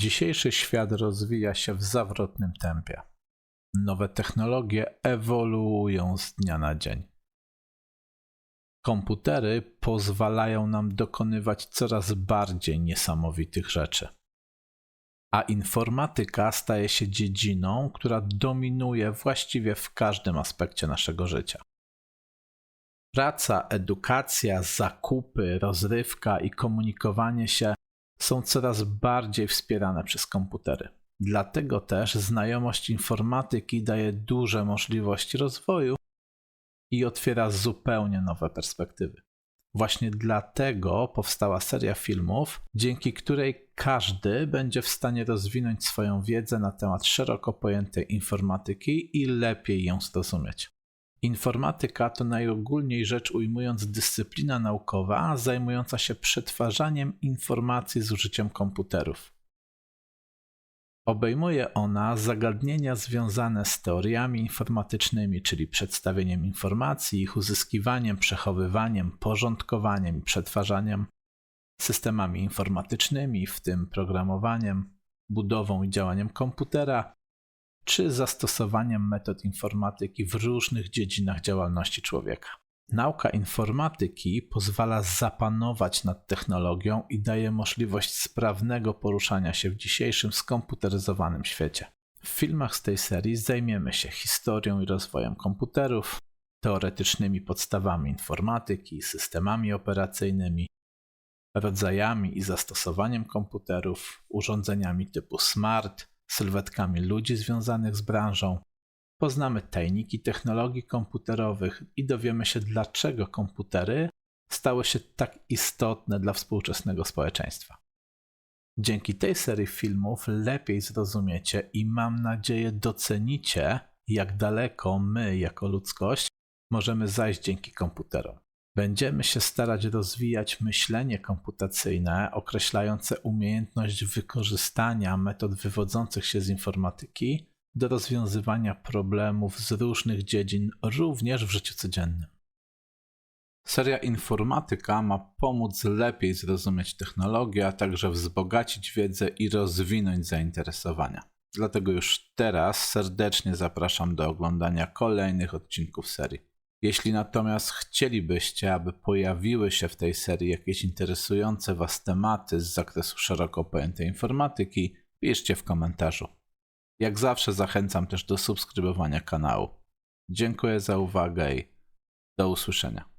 Dzisiejszy świat rozwija się w zawrotnym tempie. Nowe technologie ewoluują z dnia na dzień. Komputery pozwalają nam dokonywać coraz bardziej niesamowitych rzeczy. A informatyka staje się dziedziną, która dominuje właściwie w każdym aspekcie naszego życia. Praca, edukacja, zakupy, rozrywka i komunikowanie się są coraz bardziej wspierane przez komputery. Dlatego też znajomość informatyki daje duże możliwości rozwoju i otwiera zupełnie nowe perspektywy. Właśnie dlatego powstała seria filmów, dzięki której każdy będzie w stanie rozwinąć swoją wiedzę na temat szeroko pojętej informatyki i lepiej ją zrozumieć. Informatyka to najogólniej rzecz ujmując dyscyplina naukowa zajmująca się przetwarzaniem informacji z użyciem komputerów. Obejmuje ona zagadnienia związane z teoriami informatycznymi, czyli przedstawieniem informacji, ich uzyskiwaniem, przechowywaniem, porządkowaniem i przetwarzaniem, systemami informatycznymi, w tym programowaniem, budową i działaniem komputera, czy zastosowaniem metod informatyki w różnych dziedzinach działalności człowieka. Nauka informatyki pozwala zapanować nad technologią i daje możliwość sprawnego poruszania się w dzisiejszym skomputeryzowanym świecie. W filmach z tej serii zajmiemy się historią i rozwojem komputerów, teoretycznymi podstawami informatyki, systemami operacyjnymi, rodzajami i zastosowaniem komputerów, urządzeniami typu smart, sylwetkami ludzi związanych z branżą, poznamy tajniki technologii komputerowych i dowiemy się, dlaczego komputery stały się tak istotne dla współczesnego społeczeństwa. Dzięki tej serii filmów lepiej zrozumiecie i mam nadzieję docenicie, jak daleko my, jako ludzkość, możemy zajść dzięki komputerom. Będziemy się starać rozwijać myślenie komputacyjne określające umiejętność wykorzystania metod wywodzących się z informatyki do rozwiązywania problemów z różnych dziedzin, również w życiu codziennym. Seria Informatyka ma pomóc lepiej zrozumieć technologię, a także wzbogacić wiedzę i rozwinąć zainteresowania. Dlatego już teraz serdecznie zapraszam do oglądania kolejnych odcinków serii. Jeśli natomiast chcielibyście, aby pojawiły się w tej serii jakieś interesujące Was tematy z zakresu szeroko pojętej informatyki, piszcie w komentarzu. Jak zawsze zachęcam też do subskrybowania kanału. Dziękuję za uwagę i do usłyszenia.